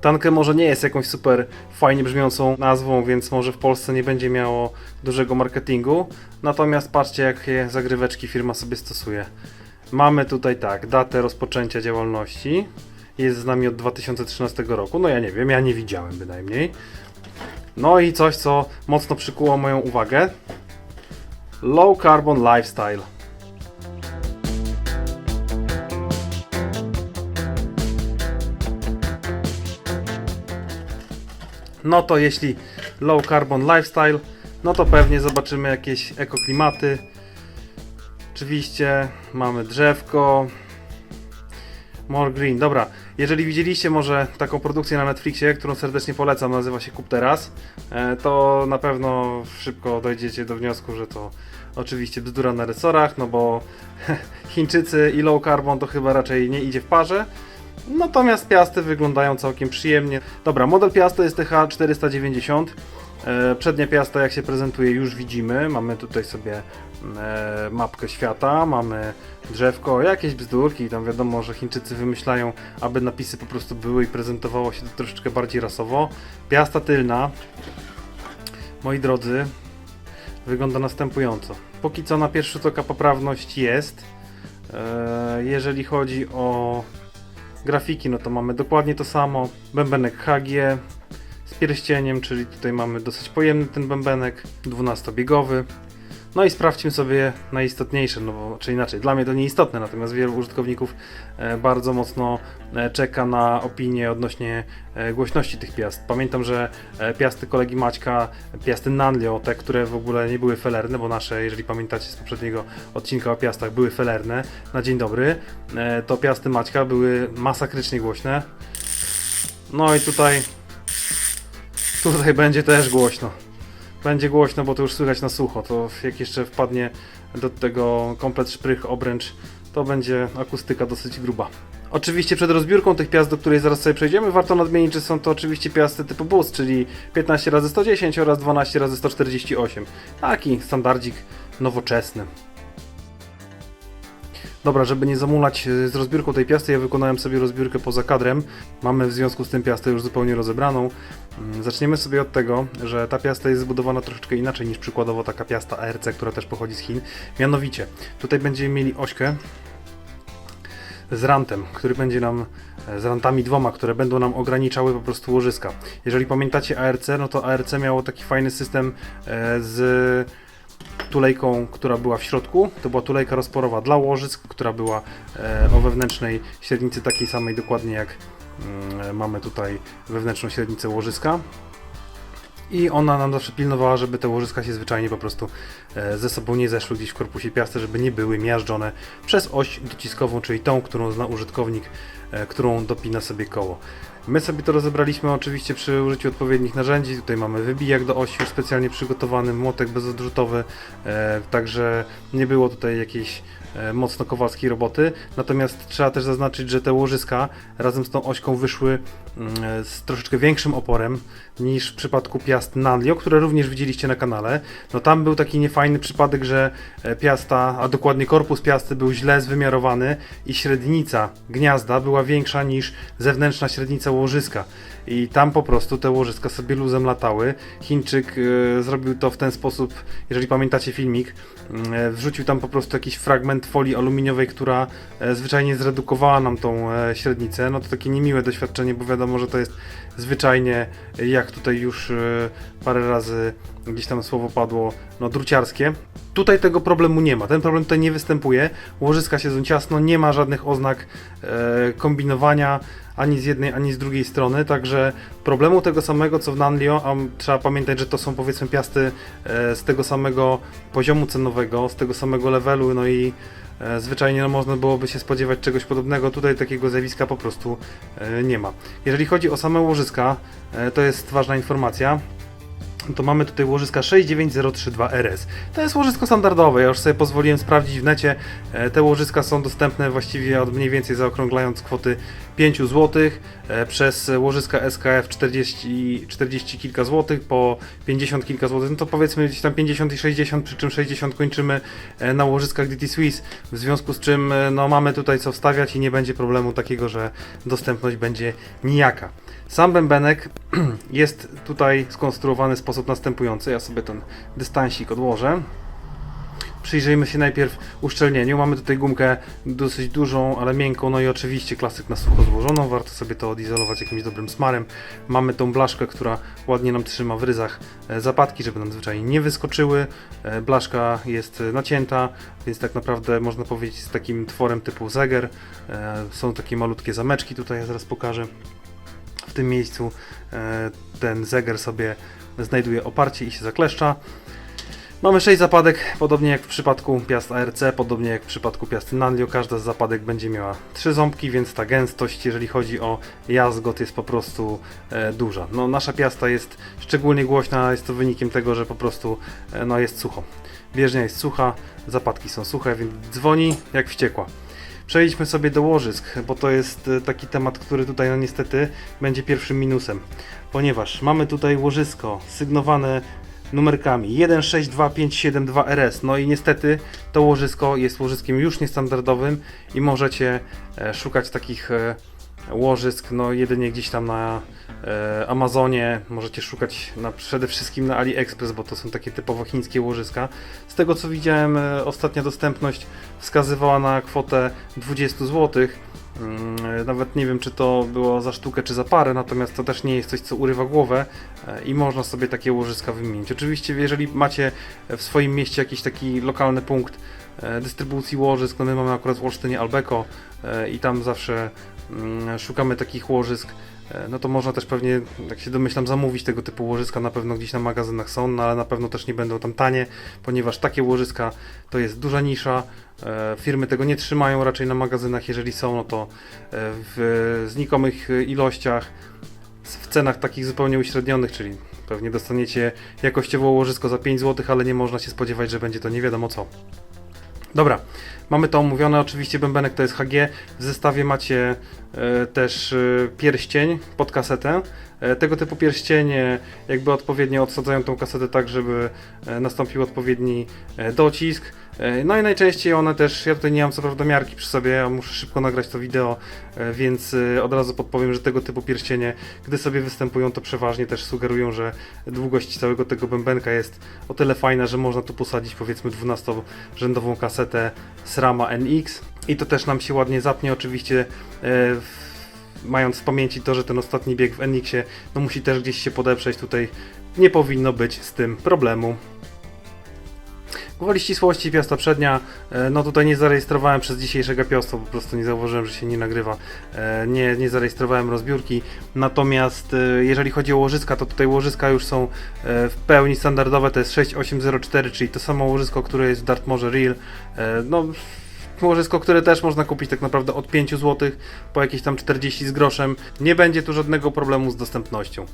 Tankę może nie jest jakąś super fajnie brzmiącą nazwą, więc może w Polsce nie będzie miało dużego marketingu. Natomiast patrzcie, jakie zagryweczki firma sobie stosuje. Mamy tutaj tak, datę rozpoczęcia działalności. Jest z nami od 2013 roku. No ja nie wiem, ja nie widziałem bynajmniej. No i coś, co mocno przykuło moją uwagę. Low Carbon Lifestyle. No to jeśli low carbon lifestyle, no to pewnie zobaczymy jakieś ekoklimaty. Oczywiście mamy drzewko. More Green. Dobra, jeżeli widzieliście może taką produkcję na Netflixie, którą serdecznie polecam, nazywa się Kup Teraz, e, to na pewno szybko dojdziecie do wniosku, że to oczywiście bzdura na resorach, no bo Chińczycy i low carbon to chyba raczej nie idzie w parze. Natomiast piasty wyglądają całkiem przyjemnie. Dobra, model piasta jest TH490. E, Przednia piasta jak się prezentuje już widzimy. Mamy tutaj sobie e, mapkę świata, mamy drzewko, jakieś bzdurki. Tam wiadomo, że Chińczycy wymyślają, aby napisy po prostu były i prezentowało się to troszeczkę bardziej rasowo. Piasta tylna, moi drodzy, wygląda następująco. Póki co na pierwszy rzut oka poprawność jest. E, Jeżeli chodzi o grafiki, no to mamy dokładnie to samo. Bębenek HG z pierścieniem, czyli tutaj mamy dosyć pojemny ten bębenek, 12-biegowy. No i sprawdźmy sobie najistotniejsze, no bo, czy inaczej, dla mnie to nieistotne, natomiast wielu użytkowników e, bardzo mocno e, czeka na opinię odnośnie e, głośności tych piast. Pamiętam, że piasty kolegi Maćka, piasty Nanlio, te, które w ogóle nie były felerne, bo nasze, jeżeli pamiętacie z poprzedniego odcinka o piastach, były felerne, na dzień dobry, to piasty Maćka były masakrycznie głośne. No i tutaj, tutaj będzie też głośno. Będzie głośno, bo to już słychać na sucho. To jak jeszcze wpadnie do tego komplet szprych obręcz, to będzie akustyka dosyć gruba. Oczywiście przed rozbiórką tych piast, do której zaraz sobie przejdziemy, warto nadmienić, że są to oczywiście piasty typu boost, czyli 15 razy 110 oraz 12 razy 148. Taki standardzik nowoczesny. Dobra, żeby nie zamulać y, z rozbiórką tej piasty, ja wykonałem sobie rozbiórkę poza kadrem. Mamy w związku z tym piastę już zupełnie rozebraną. Mm, Zaczniemy sobie od tego, że ta piasta jest zbudowana troszeczkę inaczej niż przykładowo taka piasta ARC, która też pochodzi z Chin. Mianowicie, tutaj będziemy mieli ośkę z rantem, który będzie nam e, z rantami dwoma, które będą nam ograniczały po prostu łożyska. Jeżeli pamiętacie ARC, no to ARC miało taki fajny system e, z tulejką, która była w środku. To była tulejka rozporowa dla łożysk, która była e, o wewnętrznej średnicy takiej samej dokładnie jak mm, mamy tutaj wewnętrzną średnicę łożyska. I ona nam zawsze pilnowała, żeby te łożyska się zwyczajnie po prostu e, ze sobą nie zeszły gdzieś w korpusie piasty, żeby nie były miażdżone przez oś dociskową, czyli tą, którą zna użytkownik, którą dopina sobie koło. My sobie to rozebraliśmy oczywiście przy użyciu odpowiednich narzędzi. Tutaj mamy wybijak do osi już specjalnie przygotowany, młotek bezodrzutowy, e, także nie było tutaj jakiejś e, mocno kowalskiej roboty. Natomiast trzeba też zaznaczyć, że te łożyska razem z tą ośką wyszły mm, z troszeczkę większym oporem niż w przypadku piast Nanlio, które również widzieliście na kanale. No tam był taki niefajny przypadek, że e, piasta, a dokładnie korpus piasty był źle zwymiarowany i średnica gniazda była większa niż zewnętrzna średnica łożyska. I tam po prostu te łożyska sobie luzem latały. Chińczyk e, zrobił to w ten sposób, jeżeli pamiętacie filmik, e, wrzucił tam po prostu jakiś fragment folii aluminiowej, która e, zwyczajnie zredukowała nam tą e, średnicę. No to takie niemiłe doświadczenie, bo wiadomo, że to jest zwyczajnie, jak tutaj już e, parę razy gdzieś tam słowo padło, no druciarskie. Tutaj tego problemu nie ma. Ten problem tutaj nie występuje. Łożyska siedzą ciasno, nie ma żadnych oznak e, kombinowania ani z jednej, ani z drugiej strony, także problemu tego samego co w Nanlio, a trzeba pamiętać, że to są powiedzmy piasty e, z tego samego poziomu cenowego, z tego samego levelu, no i e, zwyczajnie no, można byłoby się spodziewać czegoś podobnego. Tutaj takiego zjawiska po prostu e, nie ma. Jeżeli chodzi o same łożyska, e, to jest ważna informacja to mamy tutaj łożyska 69032RS. To jest łożysko standardowe, ja już sobie pozwoliłem sprawdzić w necie. E, Te łożyska są dostępne właściwie od mniej więcej zaokrąglając kwoty 5 zł, e, przez łożyska SKF 40, 40 kilka złotych, po 50 kilka złotych, no to powiedzmy gdzieś tam 50 i 60, przy czym 60 kończymy e, na łożyskach DT Swiss, w związku z czym e, no, mamy tutaj co wstawiać i nie będzie problemu takiego, że dostępność będzie nijaka. Sam bębenek jest tutaj skonstruowany w sposób następujący. Ja sobie ten dystansik odłożę. Przyjrzyjmy się najpierw uszczelnieniu. Mamy tutaj gumkę dosyć dużą, ale miękką, no i oczywiście klasyk na sucho złożoną. Warto sobie to odizolować jakimś dobrym smarem. Mamy tą blaszkę, która ładnie nam trzyma w ryzach e, zapadki, żeby nam zwyczajnie nie wyskoczyły. E, Blaszka jest e, nacięta, więc tak naprawdę można powiedzieć z takim tworem typu zeger. E, Są takie malutkie zameczki, tutaj ja zaraz pokażę. W tym miejscu ten zeger sobie znajduje oparcie i się zakleszcza. Mamy 6 zapadek, podobnie jak w przypadku Piast ARC, podobnie jak w przypadku Piast Nanlio, każda z zapadek będzie miała 3 ząbki, więc ta gęstość, jeżeli chodzi o jazgot, jest po prostu e, duża. No, nasza Piasta jest szczególnie głośna, jest to wynikiem tego, że po prostu e, no, jest sucho. Bieżnia jest sucha, zapadki są suche, więc dzwoni jak wściekła. Przejdźmy sobie do łożysk, bo to jest e, taki temat, który tutaj no niestety będzie pierwszym minusem, ponieważ mamy tutaj łożysko sygnowane numerkami 162572RS. No i niestety to łożysko jest łożyskiem już niestandardowym i możecie e, szukać takich e, łożysk no jedynie gdzieś tam na e, Amazonie, możecie szukać na, przede wszystkim na AliExpress, bo to są takie typowo chińskie łożyska. Z tego co widziałem, ostatnia dostępność wskazywała na kwotę 20 zł. Mm, Nawet nie wiem, czy to było za sztukę, czy za parę, natomiast to też nie jest coś, co urywa głowę e, i można sobie takie łożyska wymienić. Oczywiście, jeżeli macie w swoim mieście jakiś taki lokalny punkt e, dystrybucji łożysk, no my mamy akurat w Olsztynie Albeco e, i tam zawsze szukamy takich łożysk, e, no to można też pewnie, jak się domyślam, zamówić tego typu łożyska, na pewno gdzieś na magazynach są, no ale na pewno też nie będą tam tanie, ponieważ takie łożyska to jest duża nisza, e, firmy tego nie trzymają raczej na magazynach, jeżeli są, no to e, w znikomych ilościach, w cenach takich zupełnie uśrednionych, czyli pewnie dostaniecie jakościowo łożysko za 5 zł, ale nie można się spodziewać, że będzie to nie wiadomo co. Dobra, mamy to omówione. Oczywiście bębenek to jest HG. W zestawie macie e, też e, pierścień pod kasetę. E, tego typu pierścienie jakby odpowiednio odsadzają tą kasetę tak, żeby e, nastąpił odpowiedni e, docisk. No i najczęściej one też, ja tutaj nie mam co prawda miarki przy sobie, ja muszę szybko nagrać to wideo, więc od razu podpowiem, że tego typu pierścienie, gdy sobie występują, to przeważnie też sugerują, że długość całego tego bębenka jest o tyle fajna, że można tu posadzić powiedzmy 12-rzędową kasetę SRAMA NX i to też nam się ładnie zapnie oczywiście w, mając w pamięci to, że ten ostatni bieg w NX-ie no musi też gdzieś się podeprzeć, tutaj nie powinno być z tym problemu. Gwoli ścisłości piasta przednia, e, no tutaj nie zarejestrowałem przez dzisiejsze gapiostwo, po prostu nie zauważyłem, że się nie nagrywa, E, nie, nie zarejestrowałem rozbiórki, natomiast e, jeżeli chodzi o łożyska, to tutaj łożyska już są w pełni standardowe, to jest 6804, czyli to samo łożysko, które jest w Dartmoorze Real, no łożysko, które też można kupić tak naprawdę od 5 zł po jakieś tam 40 z groszem, nie będzie tu żadnego problemu z dostępnością.